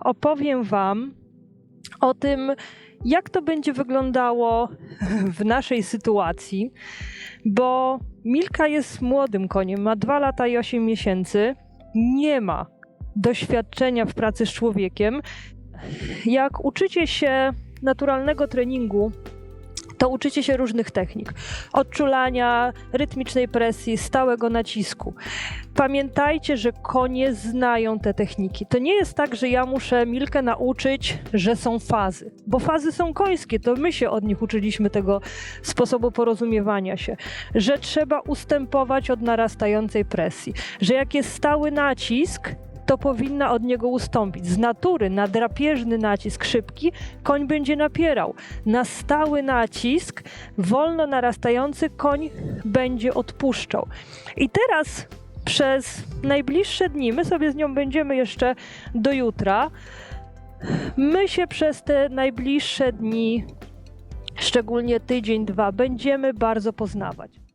opowiem Wam o tym, jak to będzie wyglądało w naszej sytuacji, bo Milka jest młodym koniem, ma 2 lata i 8 miesięcy, nie ma doświadczenia w pracy z człowiekiem. Jak uczycie się naturalnego treningu, to uczycie się różnych technik: odczulania, rytmicznej presji, stałego nacisku. Pamiętajcie, że konie znają te techniki. To nie jest tak, że ja muszę Milkę nauczyć, że są fazy, bo fazy są końskie, to my się od nich uczyliśmy tego sposobu porozumiewania się, że trzeba ustępować od narastającej presji, że jak jest stały nacisk, to powinna od niego ustąpić. Z natury na drapieżny nacisk szybki koń będzie napierał. Na stały nacisk, wolno narastający koń będzie odpuszczał. I teraz przez najbliższe dni, my sobie z nią będziemy jeszcze do jutra, my się przez te najbliższe dni, szczególnie tydzień, dwa, będziemy bardzo poznawać.